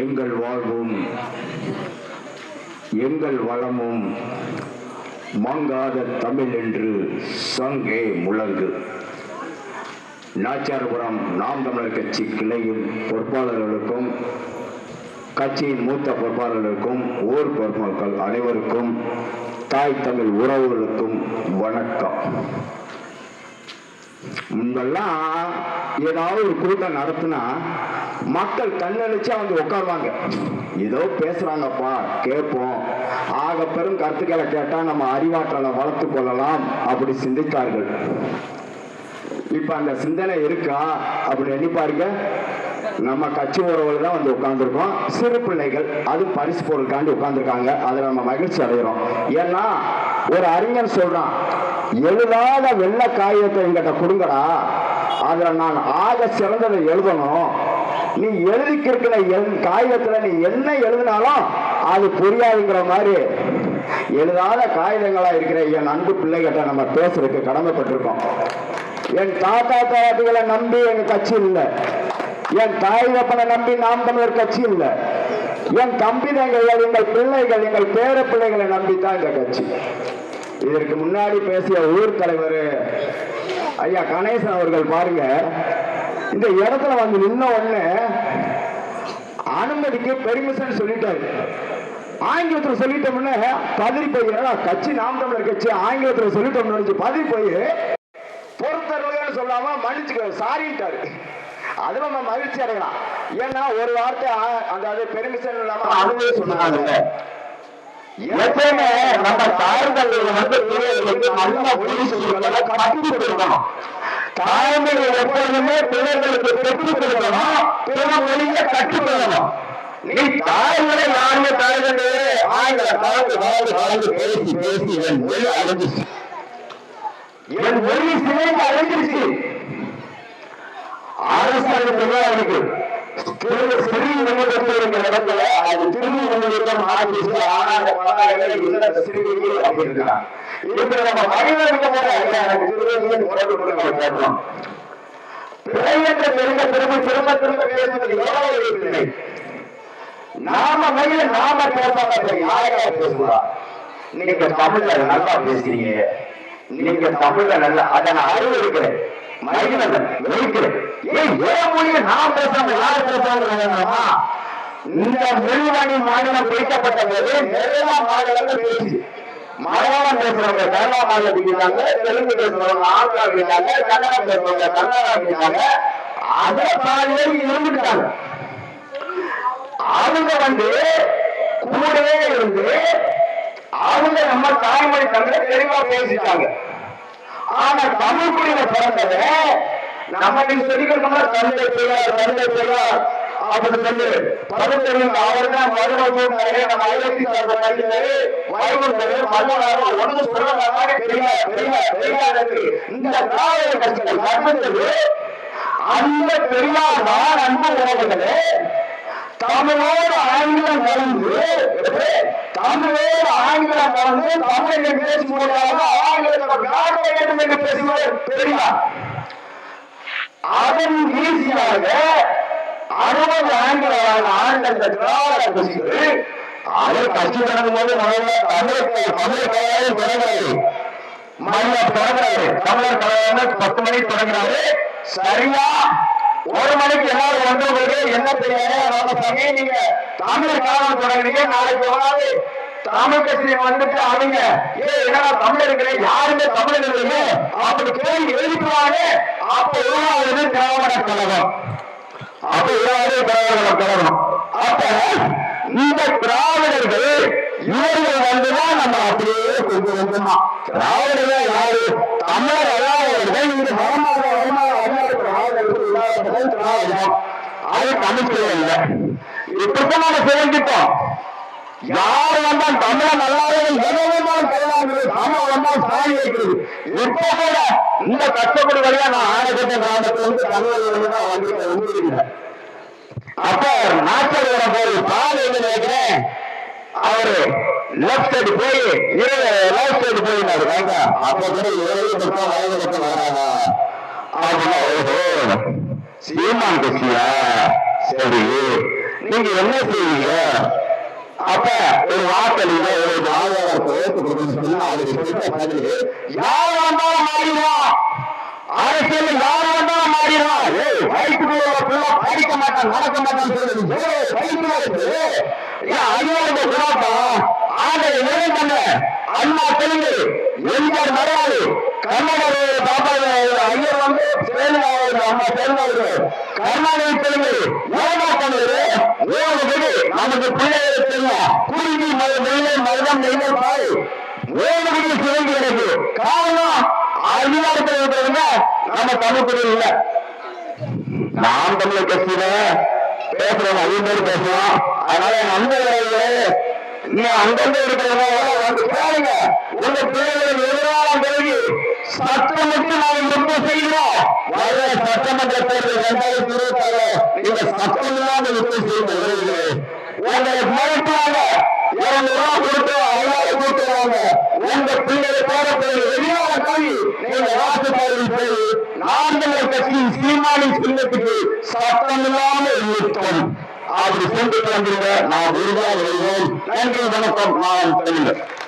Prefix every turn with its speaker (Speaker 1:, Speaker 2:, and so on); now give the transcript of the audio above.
Speaker 1: எங்கள் வாழ்வும் எங்கள் வளமும் மங்காத தமிழ் என்று சங்கே முழங்கு. நாச்சாரபுரம் நாம் தமிழர் கட்சி கிளையின் பொறுப்பாளர்களுக்கும் கட்சியின் மூத்த பொறுப்பாளர்களுக்கும் ஊர் பொறுப்பாளர்கள் அனைவருக்கும் தாய் தமிழ் உறவுகளுக்கும் வணக்கம். முன்பெல்லாம் ஏதாவது ஒரு கூட்டம் நடத்தினா மக்கள் கண்ணழிச்சா வந்து உட்காருவாங்க. ஏதோ பேசுறாங்கப்பா கேட்போம். ஆக பெரும் கருத்துக்களை கேட்டா நம்ம அறிவாற்றலை வளர்த்து கொள்ளலாம் அப்படி சிந்தித்தார்கள். இப்ப அந்த சிந்தனை இருக்கா? அப்படி எண்ணி பாருங்க. நம்ம கட்சி உறவுகள் தான் வந்து உட்காந்துருக்கோம் சிறு பிள்ளைகள் அது பரிசு பொருளுக்காண்டி உட்காந்துருக்காங்க அதில் நம்ம மகிழ்ச்சி அடைகிறோம் ஏன்னா ஒரு அறிஞர் சொல்றான் எழுதாத வெள்ள காயத்தை எங்கிட்ட கொடுங்கடா. அதில் நான் ஆக சிறந்ததை எழுதணும். நீ எழுதிக்கிருக்கிற என் காகிதத்துல நீ என்ன எழுதினாலும் அது புரியாதுங்கிற மாதிரி. எழுதாத காகிதங்களா இருக்கிற என் அன்பு பிள்ளைகிட்ட நம்ம பேசுறதுக்கு கடமைப்பட்டிருக்கோம். என் தாத்தா தாத்திகளை நம்பி எங்க கட்சி இல்லை. என் தாய் தப்பனை நம்பி நாம் தமிழர் கட்சி இல்லை. என் தம்பிதங்கள் எங்கள் பிள்ளைகள் எங்கள் பேர பிள்ளைகளை நம்பி தான் இந்த கட்சி. இதற்கு முன்னாடி பேசிய ஊர் தலைவர் ஐயா கணேசன் அவர்கள் பாருங்க இந்த இடத்துல வந்து நின்ன உடனே அனுமதிக்கு பெர்மிஷன் சொல்லிட்டாரு. ஆங்கிலத்தில் சொல்லிட்டோம்னு பதறி போய் கட்சி நாம் தமிழர் கட்சி ஆங்கிலத்தில் சொல்லிட்டோம்னு பதறி போய் பொறுத்தருளைன்னு சொல்லாம மன்னிச்சுக்க சாரிட்டாரு அது நம்ம மகிழ்ச்சி அடையலாம். ஏன்னா ஒரு வார்த்தை அதாவது பெர்மிஷன் இல்லாம அனுமதி சொன்னாங்க.
Speaker 2: எப்பயுமே நம்ம தாய்மொழி வந்து நல்ல சொல்லுவதை கற்றுக் கொடுக்கணும். தாய்மொழி எப்பொழுதுமே பிள்ளைகளுக்கு பெற்றுக் கொடுக்கணும் பிற மொழியை கற்றுக்கொள்ளணும் நீ தாய்மொழி நான்கு தலைவர்களே ஆங்கில கலந்து கலந்து கலந்து பேசி பேசி என் மொழி அழிஞ்சிச்சு என் மொழி சிதைந்து அழிஞ்சிருச்சு. அரசாங்கத்துல அவனுக்கு திரும்ப நிமிடத்தில் இடத்துல அது திரும்பி நிமிடம் ஆரம்பிச்சு ஆனாங்க பலாக இந்த சிறுகையில் நம்ம மனிதனுக்கு போல போட்டு கொடுக்க கேட்கிறோம் பிழை என்று தெரிந்த திரும்ப திரும்ப திரும்ப பேசுவது எவ்வளவு இல்லை. நாம மொழியை நாம பேசாம யாரா பேசுவா? நீங்க தமிழ்ல நல்லா பேசுறீங்க. நீங்க தமிழ்ல நல்லா அதை நான் அறிவு இருக்கிறேன் மனிதன் வெறுக்கிறேன் ஏன் ஏன் மொழியை நான் பேசாம யார் பேசாம இந்த மொழிவாணி மாநிலம் பிரிக்கப்பட்ட போது நிறைய மாநிலங்கள் பேசி மலையாளம் பேசுறவங்க கேரளா மாநிலத்துக்கு இருந்தாங்க தெலுங்கு பேசுறவங்க ஆந்திரா இருந்தாங்க கன்னடம் பேசுறவங்க கர்நாடகா இருந்தாங்க அதுல பாதி பேர் இருந்துட்டாங்க அவங்க வந்து கூடவே இருந்து அவங்க நம்ம தாய்மொழி தமிழ தெளிவா பேசிட்டாங்க. ஆனா தமிழ் குடியில பிறந்தவ நம்ம நீங்க சொல்லிக்கணும்னா தந்தை பெரியார் தந்தை பெரியார் அப்படி சொல்லு. பகுத்தறிவு அவர் தான். மருமகம் நிறைய நம்ம ஐலத்தி சார்ந்த ஒன்று சொல்ற மாதிரி பெரியார் பெரியார் பெரியார் இந்த திராவிட கட்சிகள் கர்மத்தது அந்த பெரியார் தான் அன்பு உறவுகளே தமிழோடு ஆங்கிலம் கலந்து தமிழோடு ஆங்கிலம் கலந்து தமிழை பேசி ஆங்கிலத்தை வேண்டும் என்று பேசுவார். பெரியார் அதன் ஈஸியாக அறுபது ஆண்டுகளான ஆண்ட திராவிட கட்சிகள் அது கட்சி தொடங்கும் போது முதல்ல தமிழர் தமிழர் கலையாளர் தொடங்குறாரு. மல்ல தொடங்குறாரு தமிழர் கலையாளர் பத்து மணிக்கு தொடங்குறாரு. சரியா? ஒரு மணிக்கு எல்லாரும் வந்தவங்களுக்கு என்ன தெரியாது? ராமசாமி நீங்க தமிழர் காலம் தொடங்குறீங்க. நாளைக்கு எவ்வளவு தமிழ் கட்சி வந்துட்டு அவங்க ஏ என்னடா தமிழ் இருக்கிறேன் யாருமே தமிழ் இல்லைங்க அப்படி கேள்வி எழுதிக்குவாங்க அப்ப உருவாகுது திராவிட கழகம். அப்ப உருவாகுது திராவிட கழகம் அப்ப இந்த திராவிடர்கள் இவர்கள் வந்துதான் நம்ம அப்படியே கொஞ்சம் கொஞ்சமா திராவிடர்கள் யாரு? தமிழர் அல்லாதவர்கள். இந்த மரமாக வருமான வழிநாட்டு திராவிடம். அது தமிழ் இல்லை. இப்படித்தான் நம்ம செஞ்சுட்டோம் யார் வந்தால் தமிழ நல்லாவே எதெல்லாம் தமிழ் வந்தால் வைக்கிறது இப்போ கூட இந்த வழியா நான் ஆணைக்கட்ட கிராமத்துல இருந்து தமிழ் தான் வந்து அப்ப நாட்டோட போய் பால் என்ன நினைக்கிறேன் அவரு லெப்ட் சைடு போய் இரவு லெஃப்ட் சைடு போயினாரு. வாங்க அப்ப கூட இருபது பக்கம் வயது பக்கம் வராங்க. அப்படின்னா ஓஹோ சீமான் கட்சியா? சரி நீங்க என்ன செய்வீங்க? அப்ப ஒரு வாக்களிங்க ஒரு ஆதாரத்தை ஓட்டு கொடுக்கணும்னு சொன்னா அதுக்கு சொல்லிட்ட பதில் யார் வந்தாலும் மாறிடுவான். அரசியல் யார் வந்தாலும் மாறிடுவான். ஏய், வயிற்றுக்குள்ள உள்ள பிள்ளை படிக்க மாட்டான் நடக்க மாட்டான்னு சொல்லுது ஏய், வயிற்றுல இருக்கு. ஏன் ஐயோட குணப்பா ஆண்ட இடம் பண்ண அண்ணா தெலுங்கு எம்ஜிஆர் மலையாளி கன்னட பாப்பா ஐயர் வந்து தெலுங்கு அம்மா தெலுங்கு கர்நாடக தெலுங்கு ஓமா பண்ணுது மூணு நமக்கு பிள்ளைகள் தெரியும் குருவி வெள்ளை மருதம் நெய்தல் பாய் மூணு சிறந்து எனக்கு. காரணம் அதிகாரத்தில் இருக்கிறவங்க நம்ம தமிழ்குடி இல்லை. நாம் தமிழர் கட்சியில பேசுறவங்க அதிகம் பேர் பேசுவோம் அதனால என் நண்பர்களே நீ அங்கிருந்து இருக்கிறவங்க வந்து பாருங்க. உங்க பிள்ளைகளின் எதிராளம் பிறகு சட்டமன்ற நாம் ரொம்ப செய்கிறோம். வர சட்டமன்ற தேர்தல் இரண்டாயிரத்தி இருபத்தி ஆறு நீங்க சட்டம் இல்லாத யுத்தம் செய்யுங்க உங்களை மிரட்டுவாங்க. இருநூறு ரூபா கொடுத்து ஐயாயிரம் கொடுத்துருவாங்க உங்க பிள்ளைகளை பேரப்பிள்ளை வெளியாக போய் நீங்க வாக்குப்பாடு போய் நான்கு கட்சி சீமானின் சின்னத்துக்கு சட்டம் இல்லாமல் யுத்தம் அப்படி சென்று வந்துருங்க. நான் உறுதியாக வருவோம் நன்றி வணக்கம் நான் தெரிவிக்கிறேன்